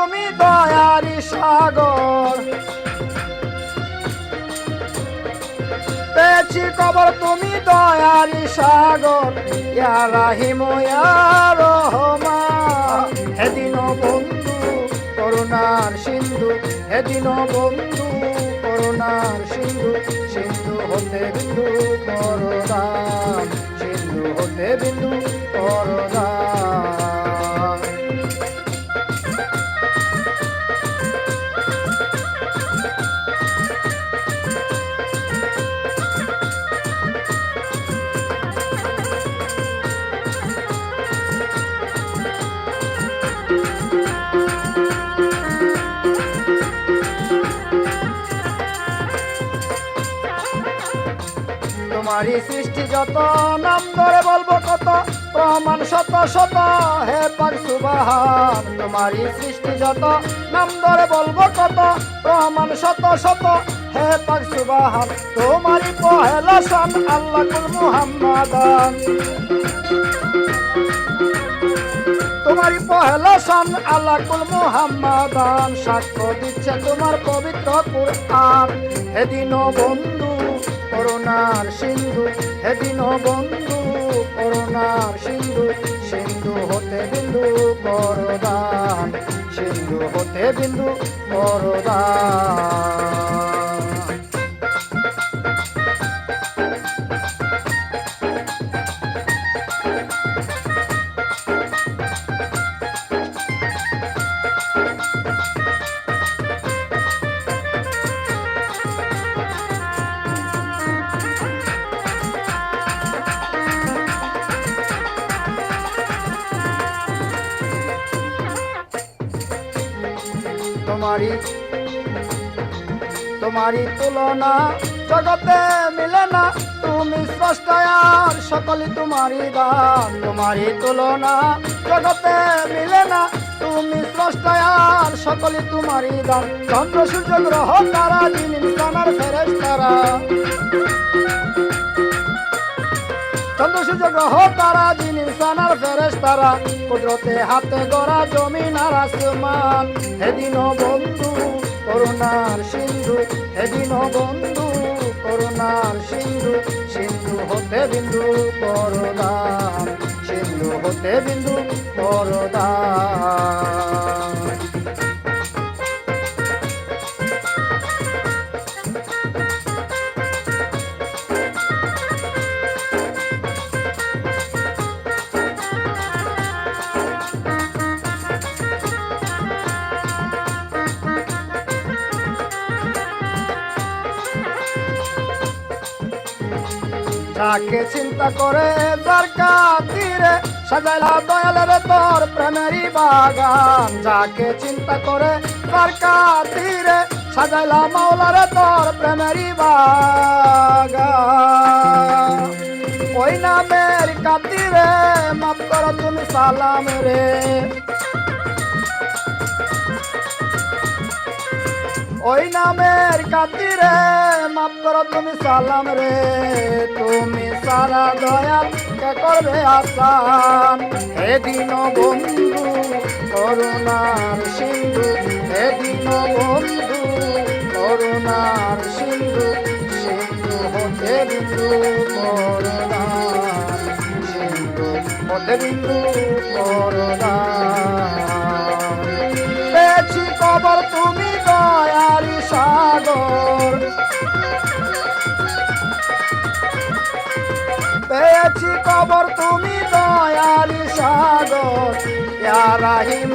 তুমি দয়ারি সাগর। পেয়েছি খবর তুমি দয়ারি সাগর। ইয়া রাহিম হেদিন বন্ধু করুণার সিন্ধু। হেদিন বন্ধু করুণার সিন্ধু। সিন্ধু হতে বিন্দু করদান সিন্ধু হতে বিন্দু করদান তোমারই সৃষ্টি যত নাম ধরে বলব কত, প্রমাণ শত শত। হে পাক সুবাহান, তোমারই সৃষ্টি যত নাম ধরে বলব কত, প্রমাণ শত শত। হে পাক সুবাহান, তোমারই পহেলা সান আল্লাহ কুল মুহাম্মাদান। তোমারই পহেলা সান আল্লাহ কুল মুহাম্মাদান। সাক্ষ্য দিচ্ছে তোমার পবিত্র কুরআন। হেদিন বন্ধু করুণার সিন্ধু হেদিন বন্ধু করুণার সিন্ধু সিন্ধু হতে বিন্দু করদান সিন্ধু হতে বিন্দু করদান তোমারই তোমারই তুলনা জগতে মিলে না। তুমি স্রষ্টায়ার সকলে তোমারই দান। তোমারই তুলনা জগতে মিলে না। তুমি স্রষ্টায়ার সকলে তোমারই দান। চন্দ্র, সূর্য, গ্রহ, তারা দিন ইনসানার ফেরেশ তারা চন্দ্র, সূর্য, গ্রহ, তারা তারা কুদরতে হাতে গড়া জমিন আর আসমান। হেদিন বন্ধু, করুণার সিন্ধু। হেদিন বন্ধু, করুণার সিন্ধু। সিন্ধু হতে বিন্দু করদান সিন্ধু হতে বিন্দু করদান যাকে চিন্তা করে যার কাতিরে সাজাইলা দয়ালের তোর প্রেমেরই বাগান। যাকে চিন্তা করে যার কাতিরে সাজাইলা মাওলারে তোর প্রেমেরই বাগান। ওই নামের কাতিরে, মাফ করো তুমি সালাম রে। ওই নামের কাতিরে মাফ করো তুমি সালাম রে, তুমি সারা দয়াল, কে করবে আসান? হে দিন বন্ধু করুণার সিন্ধু হে দিন বন্ধু করুণার সিন্ধু সিন্ধু হতে বিন্দু করুণার সিন্ধু, হতে বিন্দু পেয়েছি কবর তুমি দয়ালি সাগর। ইয়া রাহিম